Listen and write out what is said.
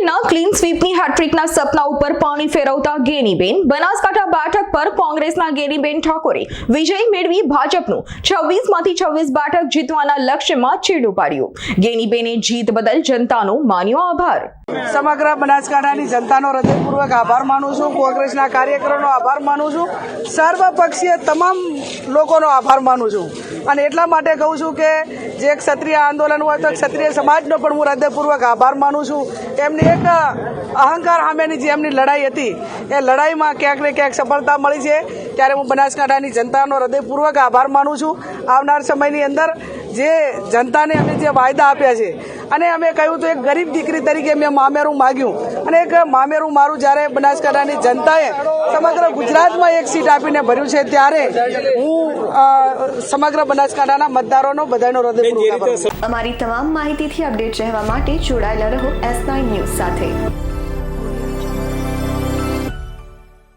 પટેલના ક્લીન સ્વીપની હેટ્રિકના સપના ઉપર પાણી ફેરવતા ગેનીબેન, બનાસકાંઠા બેઠક પર કોંગ્રેસના ગેનીબેન ઠાકોરે વિજય મેળવી ભાજપનું. છવ્વીસમાંથી છવ્વીસ બેઠક જીતવાના લક્ષ્યમાં છેડું પાડ્યું. ગેનીબેને જીત બદલ જનતાનો માન્યો આભાર. સમગ્ર બનાસકાંઠાની જનતાનો હૃદયપૂર્વક આભાર માનું છું. કોંગ્રેસના કાર્યકરોનો આભાર માનું છું. સર્વપક્ષીય તમામ લોકોનો આભાર માનું છું. અને એટલા માટે કહું છું કે જે ક્ષત્રિય આંદોલન હોય તો ક્ષત્રિય સમાજનો પણ હું હૃદયપૂર્વક આભાર માનું છું. એમની એક અહંકાર સામેની જે એમની લડાઈ હતી, એ લડાઈમાં ક્યાંક ને ક્યાંક સફળતા મળી છે. ત્યારે હું બનાસકાંઠાની જનતાનો હૃદયપૂર્વક આભાર માનું છું. આવનાર સમયની અંદર જે જનતાને અમે જે વાયદા આપ્યા છે, અને અમે કહ્યું તો એક ગરીબ દીકરી તરીકે મેં મામેરું માગ્યું. અને એક મામેરું મારું જ્યારે બનાસકાંઠાની જનતાએ સમગ્ર ગુજરાતમાં એક સીટ આપીને ભર્યું છે, ત્યારે હું સમગ્ર બનાસકાંઠાના મતદારોનો બધાનો હૃદય. અમારી તમામ માહિતીથી અપડેટ રહેવા માટે જોડાયેલા રહો એસ નાઇન ન્યૂઝ સાથે.